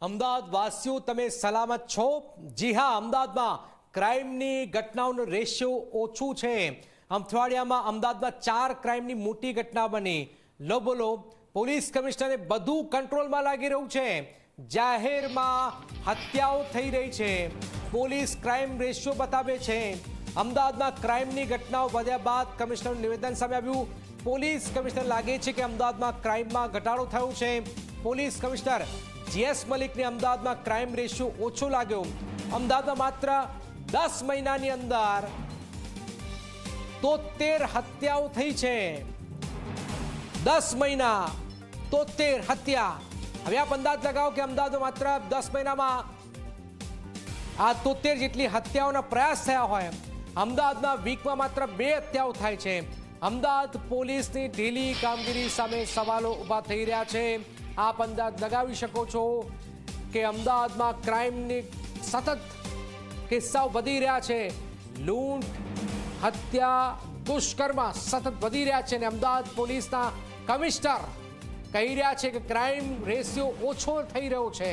અમદાવાદ વાસીઓ તમે સલામત છો? જી હા, અમદાવાદમાં ક્રાઇમની ઘટનાઓનો રેશિયો ઓછું છે. અમથવાડિયામાં અમદાવાદમાં ચાર ક્રાઇમની મોટી ઘટના બની. લો બોલો, પોલીસ કમિશનરે બધું કંટ્રોલમાં લાગી રહ્યું છે. જાહેરમાં હત્યાઓ થઈ રહી છે. પોલીસ ક્રાઇમ રેશિયો બતાવે છે. અમદાવાદમાં ક્રાઇમની ઘટનાઓ વધ્યા બાદ કમિશનરનું નિવેદન સામે આવ્યું. પોલીસ કમિશનર લાગે છે કે અમદાવાદમાં ક્રાઇમમાં ઘટાડો થયો છે. પોલીસ કમિશનર જીએસ મલિકને અમદાવાદમાં ક્રાઇમ રેશિયો ઓછો લાગ્યો. અમદાવાદમાં માત્ર દસ મહિનાની અંદર તોતેર હત્યાઓ થઈ છે. દસ મહિના, તોતેર હત્યા. હવે આપ અંદાજ લગાવો કે અમદાવાદમાં માત્ર દસ મહિનામાં આ તોતેર જેટલી હત્યાઓના પ્રયાસ થયા હોય. અમદાવાદના વીકમાં માત્ર બે હત્યાઓ થાય છે. અમદાવાદ પોલીસની ઢીલી કામગીરી સામે સવાલો ઊભા થઈ રહ્યા છે. આપ અંદાજ લગાવી શકો છો કે અમદાવાદમાં ક્રાઇમની સતત કિસ્સાઓ વધી રહ્યા છે. લૂંટ, હત્યા, દુષ્કર્મ સતત વધી રહ્યા છે અને અમદાવાદ પોલીસના કમિશનર કહી રહ્યા છે કે ક્રાઇમ રેશિયો ઓછો થઈ રહ્યો છે.